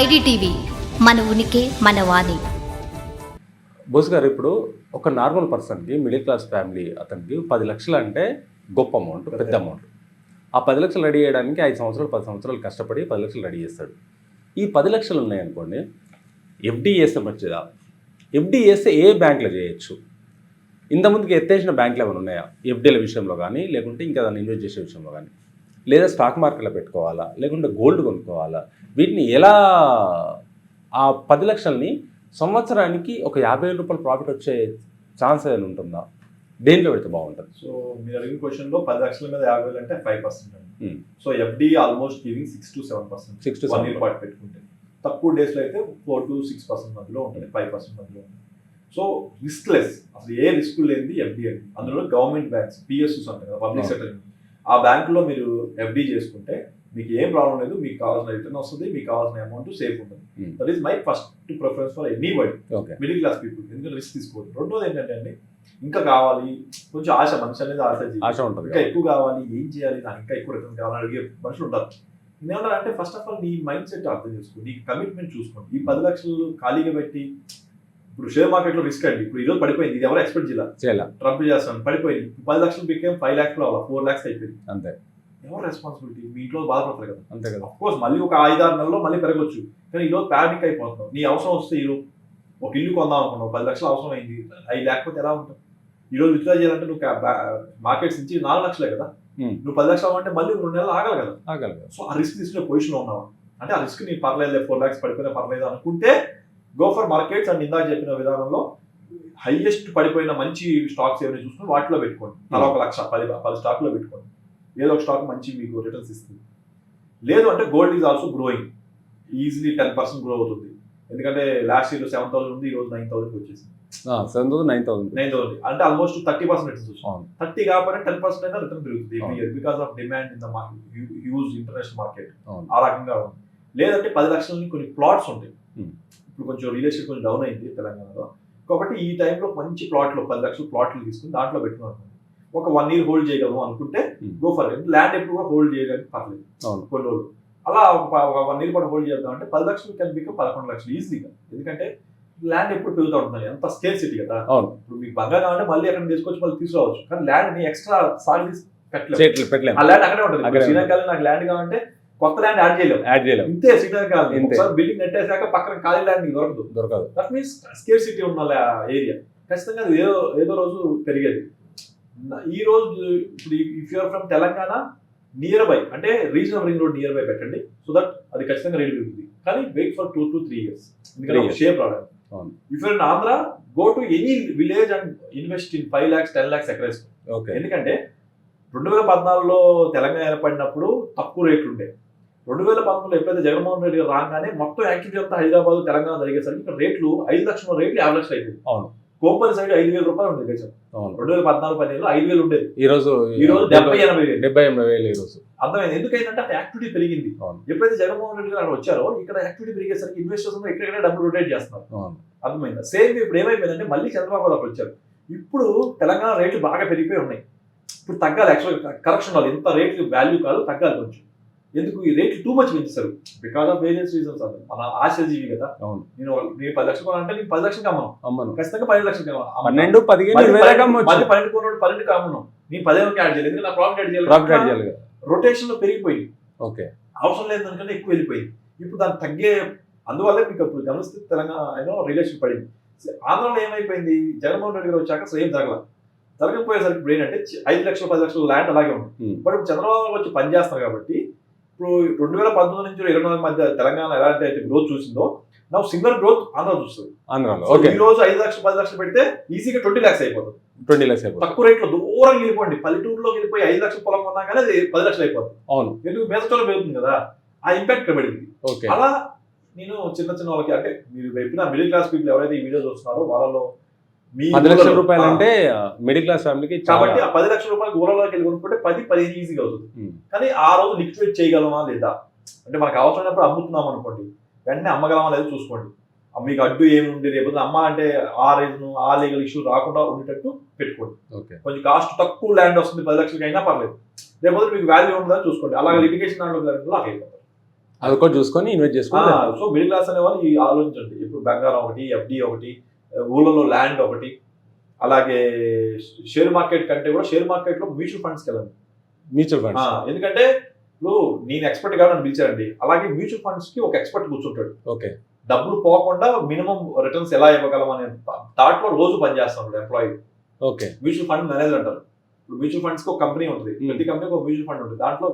IDTV మన ఉనికి మన వాణి. బోస్ గారు ఇప్పుడు ఒక నార్మల్ పర్సన్కి మిడిల్ క్లాస్ ఫ్యామిలీ అతనికి పది లక్షలు అంటే గొప్ప అమౌంట్ పెద్ద అమౌంట్. ఆ పది లక్షలు రెడీ చేయడానికి ఐదు సంవత్సరాలు పది సంవత్సరాలు కష్టపడి పది లక్షలు రెడీ చేస్తాడు. ఈ పది లక్షలు ఉన్నాయనుకోండి ఎఫ్డీ చేస్తే మంచిదా? ఎఫ్డీ చేస్తే ఏ బ్యాంక్లో చేయొచ్చు? ఇంతకుముందుకు ఎత్తేసిన బ్యాంకులు ఏమైనా ఉన్నాయా? ఎఫ్డీల విషయంలో కానీ లేకుంటే ఇంకా దాన్ని ఇన్వెస్ట్ చేసే విషయంలో కానీ? లేదా స్టాక్ మార్కెట్లో పెట్టుకోవాలా? లేకుంటే గోల్డ్ కొనుక్కోవాలా? వీటిని ఎలా ఆ పది లక్షల్ని సంవత్సరానికి ఒక యాభై వేల రూపాయల ప్రాఫిట్ వచ్చే ఛాన్స్ ఏమైనా ఉంటుందా? దేంట్లో పెడితే బాగుంటుంది? సో మీరు అడిగిన క్వశ్చన్లో పది లక్షల మీద యాభై వేలు అంటే ఫైవ్ పర్సెంట్ అండి. Hmm. So FD almost giving six to seven percent six to one year పాటు పెట్టుకుంటే. తక్కువ డేస్లో అయితే ఫోర్ టు సిక్స్ పర్సెంట్ మధ్యలో ఉంటుంది. ఫైవ్ పర్సెంట్ మధ్యలో ఉంటుంది. సో రిస్క్ లెస్ అసలు ఏ రిస్క్ లేనిది ఎఫ్డి అండి. అందులో గవర్నమెంట్ బ్యాంక్స్ పిఎస్యూస్ అంటారు కదా పబ్లిక్. సెక్టర్ ఆ బ్యాంక్లో మీరు ఎఫ్డి చేసుకుంటే మీకు ఏం ప్రాబ్లం లేదు మీకు కావాల్సిన రిటర్న్ వస్తుంది మీకు కావాల్సిన అమౌంట్ సేఫ్ ఉంటుంది. That is my first preference for anybody middle class people ఎందుకంటే రిస్క్ తీసుకోవద్దు. రెండోది ఏంటంటే అండి ఇంకా కావాలి కొంచెం ఆశ మనిషి అనేది ఆశ. ఆశ ఉంటుంది ఇంకా ఎక్కువ కావాలి ఏం చేయాలి నాకు ఇంకా ఎక్కువ రిటర్న్ కావాలని అడిగే మనుషులు ఉంటారు నేనేమన్నా అంటే ఫస్ట్ ఆఫ్ ఆల్ నీ మైండ్ సెట్ అర్థం చేసుకో నీ కమిట్మెంట్ చూసుకోండి ఈ పది లక్షలు ఖాళీగా పెట్టి ఇప్పుడు షేర్ మార్కెట్లో రిస్క్ అండి. ఇప్పుడు ఈరోజు పడిపోయింది. ఇది ఎవరు ఎక్స్పెక్ట్ చేయాలి? ట్రంప్ చేస్తాను పడిపోయింది. పది లక్షలు పెట్టాం ఫైవ్ ల్యాక్స్లో ఫోర్ ల్యాక్స్ అయిపోయింది. అంతే. ఎవరు రెస్పాన్సిబిలిటీ మీ ఇంట్లో బాధపడతారు కదా. అంతే కదా. కోర్స్ మళ్ళీ ఒక ఐదారు నెలల్లో మళ్ళీ పెరగచ్చు. కానీ ఈరోజు ప్యానిక్ అయిపోతున్నావు నీ అవసరం వస్తే ఈరోజు ఒక ఇల్లు కొందాం అనుకున్నావు. పది లక్షలు అవసరం అయింది. అవి లేకపోతే ఎలా ఉంటావు? ఈరోజు విత్డ్రా చేయాలంటే నువ్వు మార్కెట్స్ నుంచి నాలుగు లక్షలే కదా. నువ్వు పది లక్షలు అంటే మళ్ళీ రెండు నెలలు ఆగాలి కదా. ఆగలదు సో ఆ రిస్క్ తీసుకునే పొజిషన్ ఉన్నావా? అంటే ఆ రిస్క్ నీ పర్లేదు ఫోర్ లాక్స్ పడిపోయినా పర్లేదు అనుకుంటే గో ఫర్ మార్కెట్స్ అండ్ ఇందాక చెప్పిన విధానంలో హైయెస్ట్ పడిపోయిన మంచి స్టాక్స్ ఏమైనా చూసుకుని వాటిలో పెట్టుకోండి. అలా ఒక లక్ష పది పది స్టాక్లో పెట్టుకోండి. ఏదో ఒక స్టాక్ మంచి మీకు రిటర్న్స్ ఇస్తుంది. లేదు అంటే gold is also growing easily ten percent grow అవుతుంది. ఎందుకంటే లాస్ట్ ఇయర్ సెవెన్ థౌసండ్ ఉంది ఈ రోజు నైన్ థౌసండ్ వచ్చేసింది. Seven thousand nine thousand nine thousand అంటే almost thirty percent returns thirty కాకపోతే టెన్ పర్సెంట్ అయినా రిటర్న్ పెరుగుతుంది. ఎవ్రీ అవును. Year because of demand in the huge international market ఆ రకంగా ఉంది. లేదంటే పది లక్షలని కొన్ని ప్లాట్స్ ఉంటాయి. కొంచెం రియల్ ఎస్టేట్ కొంచెం డౌన్ అయింది తెలంగాణలో. కాబట్టి ఈ టైంలో మంచి ప్లాట్లు పది లక్షల ప్లాట్లు తీసుకుని దాంట్లో పెట్టుకున్నాను ఒక వన్ ఇయర్ హోల్డ్ చేయగలము అనుకుంటే. గో ఫర్ ల్యాండ్ ఎప్పుడు కూడా హోల్డ్ చేయడానికి పర్లేదు. కొన్ని రోజులు. అలా ఒక వన్ ఇయర్ పాటు హోల్డ్ చేద్దాం అంటే పది లక్షలు బికమ్ పదకొండు లక్షలు ఈజీగా ఎందుకంటే ల్యాండ్ ఎప్పుడు పెరుగుతూ ఉంటుంది. ఎంత స్కేర్ సిటీ కదా. ఇప్పుడు మీకు బంగారం కావాలంటే మళ్ళీ అక్కడ తీసుకొచ్చి మళ్ళీ తీసుకురావచ్చు. కానీ ల్యాండ్ని ఎక్స్ట్రా సాగు పెట్టలేదు ఆ ల్యాండ్ అక్కడే ఉంటుంది. ఇప్పుడు శ్రీలంకలో నాకు ల్యాండ్ కావాలంటే కొత్త ల్యాండ్ యాడ్ చేయలేము. యాడ్ చేయలేము. ఇంతే శ్రీలంక ఇంతే. ఒకసారి బిల్డింగ్ నెట్టేశాక పక్కన ఖాళీ ల్యాండ్ నీకు దొరకదు. దొరకదు. దట్ మీన్స్ స్కేర్ సిటీ ఉన్న ఏరియా ఖచ్చితంగా అది ఏదో ఏదో రోజు పెరిగేది. ఈ రోజు ఇప్పుడు if you're from Telangana nearby అంటే regional ring road nearby పెట్టండి. సో దట్ అది ఖచ్చితంగా రేట్ పెరుగుతుంది కానీ wait for two to three years ఎందుకంటే. షేప్ అవును. If you're Andhra go to any village and invest in five lakhs ten lakhs acres okay ఎందుకంటే రెండు వేల పద్నాలుగులో తెలంగాణ ఏర్పడినప్పుడు తక్కువ రేట్లు ఉండే. రెండు వేల పంతొమ్మిదిలో ఎప్పుడైతే జగన్మోహన్ రెడ్డి గారు రాగానే మొత్తం యాక్టివిటీ అంతా హైదరాబాద్ తెలంగాణ జరిగేసరికి ఇక్కడ రేట్లు ఐదు లక్షల రేట్లు యాభై లక్షలు అయిపోయింది అవును. కోంపల్లి సైడ్ ఐదు వేల రూపాయలు ఉండేది రెండు వేల పద్నాలుగు పదిహేనులో ఐదు వేలు ఉండేది. ఈ రోజు ఈ రోజు డెబ్బై ఎనభై వేలు. డెబ్బై ఎనభై వేలు ఈ రోజు. అర్థమైంది? ఎందుకైందంటే అక్కడ యాక్టివిటీ పెరిగింది. ఎప్పుడైతే జగన్మోహన్ రెడ్డి గారు అక్కడ వచ్చారో ఇక్కడ యాక్టివిటీ పెరిగేసరికి ఇన్వెస్టర్స్ ఇక్కడెక్కడ డబ్బులు రొటేట్ చేస్తున్నారు. అవును. అర్థమైందా? సేమ్ ఇప్పుడు ఏమైపోయిందంటే మళ్ళీ చంద్రబాబు గారు అక్కడ వచ్చారు. ఇప్పుడు తెలంగాణ రేట్లు బాగా పెరిగిపోయి ఉన్నాయి. ఇప్పుడు తగ్గాలి యాక్చువల్గా కరెక్షన్ వాళ్ళు ఎంత రేట్లు వాల్యూ కాదు తగ్గాలి కొంచెం. ఎందుకు ఈ రేట్లు టూ మచ్ పెంచేస్తారు బికాస్ ఆఫ్ వేరియస్ రీజన్స్ అది. మన ఆశజీవి కదా. అవును. నేను నేను పది లక్షలు కొనాలంటే నేను పది లక్షలకి అమ్మను అమ్మను ఖచ్చితంగా పది లక్షలకి అమ్మను. పన్నెండు పదిహేను మళ్ళీ దాకా పన్నెండు- పన్నెండు కొన్నాడు పన్నెండుకి అమ్మను నేను పదిహేనుకి యాడ్ చేయాలి. ఎందుకంటే నా ప్రాఫిట్ యాడ్ ప్రాఫిట్ యాడ్ చేయాలి చేయాలి రొటేషన్లో పెరిగిపోయింది. ఓకే. అవసరం లేదు దానికంటే ఎక్కువ వెళ్ళిపోయింది. ఇప్పుడు దాన్ని తగ్గే అందువల్లే మీకు అప్పుడు గమనిస్తే తెలంగాణ ఏదో రిలేషన్ పడింది. ఆంధ్రలో ఏమైపోయింది? జగన్మోహన్ రెడ్డి గారు వచ్చాక అసలు ఏం జరగల. జరగకపోయేసరికి ఇప్పుడు ఏంటంటే చి- ఐదు లక్షల పది లక్షల ల్యాండ్ అలాగే ఉంది. Hmm. బట్ ఇప్పుడు చంద్రబాబు వచ్చి పని చేస్తున్నారు కాబట్టి ఇప్పుడు రెండు వేల పంతొమ్మిది నుంచి ఇరవై నాలుగు మధ్య తెలంగాణ ఎలాంటి అయితే గ్రోత్ చూసిందో నా సింగల్ గ్రోత్ ఆంధ్ర చూస్తుంది. ఆంధ్రాలో ఓకే. ఈ రోజు ఐదు లక్షలు పది లక్షలు పెడితే ఈజీగా ట్వంటీ లాక్స్ అయిపోతుంది. ట్వంటీ లక్షస్ అయిపోతుంది. తక్కువ రేట్లో దూరం వెళ్ళిపోండి. పల్లెటూరులోకి వెళ్ళిపోయి ఐదు లక్షల పొలం కొన్నా కానీ అది పది లక్షలు అయిపోతుంది. అవును. ఎందుకు? మేసటోలో పెరుగుతుంది కదా. ఆ ఇంపాక్ట్ పడింది ఓకే. అలా నేను చిన్న చిన్న వాళ్ళకి అంటే మీరు చెప్పిన మిడిల్ క్లాస్ పీపుల్ ఎవరైతే ఈ వీడియో చూస్తున్నారో వాళ్ళలో పది లక్షల రూపాయలు అంటే మిడిల్ క్లాస్ ఫ్యామిలీకి కాబట్టి ఆ పది లక్షల రూపాయలు ఊరలోకి వెళ్ళి కొనుక్కుంటే పది పదిహేను ఈజీగా అవుతుంది. కానీ ఆ రోజు లిక్విడేట్ చేయగలమా లేదా? అంటే మనకు అవసరమైనప్పుడు అమ్ముతున్నాం అనుకోండి. వెంటనే అమ్మగలమా లేదా చూసుకోండి. మీకు అడ్డు ఏమి ఉంది రేపు అమ్మ అంటే ఆ రీజన్ ఆ లీగల్ ఇష్యూ రాకుండా ఉండేటట్టు పెట్టుకోండి. కొంచెం కాస్ట్ తక్కువ ల్యాండ్ వస్తుంది పది లక్షలకి అయినా పర్లేదు. లేకపోతే మీకు వాల్యూ ఉందా చూసుకోండి. అలాగే లిటిగేషన్ దాంట్లో అయిపోతారు అది కూడా చూసుకొని ఇన్వెస్ట్ చేసుకొని సో మిడిల్ క్లాస్ అనే వాళ్ళు ఈ ఆలోచించండి. ఇప్పుడు బంగారం ఒకటి ఎఫ్డి ఒకటి ఊళ్ళలో ల్యాండ్ ఒకటి అలాగే షేర్ మార్కెట్ కంటే కూడా షేర్ మార్కెట్లో మ్యూచువల్ ఫండ్స్కి వెళ్ళండి మ్యూచువల్ ఫండ్స్ ఎందుకంటే ఇప్పుడు నేను ఎక్స్పర్ట్ కాదు అని పిలిచారండి. అలాగే మ్యూచువల్ ఫండ్స్కి ఒక ఎక్స్పర్ట్ కూర్చుంటాడు. ఓకే. డబ్బులు పోకుండా మినిమం రిటర్న్స్ ఎలా ఇవ్వగలం అనే థాట్లో రోజు పనిచేస్తాడు employee okay. Mutual fund manager అంటారు. ఇప్పుడు మ్యూచువల్ ఫండ్స్కి ఒక కంపెనీ ఉంటుంది. Hmm. ప్రతి కంపెనీకి ఒక మ్యూచువల్ ఫండ్ ఉంటుంది. దాంట్లో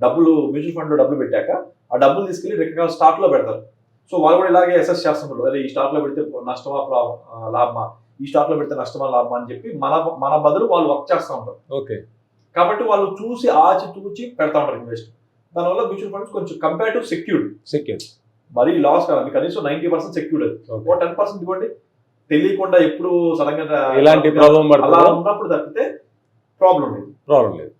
డబ్బులు మ్యూచువల్ ఫండ్లో డబ్బులు పెట్టాక ఆ డబ్బులు తీసుకెళ్ళి రకరకాల స్టాక్లో పెడతారు. సో వాళ్ళు కూడా ఇలాగే అసెస్ చేస్తుంటారు. అదే ఈ స్టాక్లో పెడితే నష్టమా లాభమా? ఈ స్టాక్లో పెడితే నష్టమా లాభమా? అని చెప్పి మన మన బదులు వాళ్ళు వర్క్ చేస్తూ ఉంటారు. ఓకే. కాబట్టి వాళ్ళు చూసి ఆచి తూచి పెడతా ఉంటారు ఇన్వెస్ట్ దానివల్ల మ్యూచువల్ ఫండ్స్ కొంచెం కంపేర్ టు సెక్యూర్డ్ సెక్యూర్ మరీ లాస్ కాదండి కనీసం నైన్టీ పర్సెంట్ సెక్యూర్డ్ అది ఓ టెన్ పర్సెంట్ ఇవ్వండి. తెలియకుండా ఎప్పుడు సడన్గా ఇలాంటి ప్రాబ్లం అలా ఉన్నప్పుడు తప్పితే ప్రాబ్లం లేదు. ప్రాబ్లం లేదు.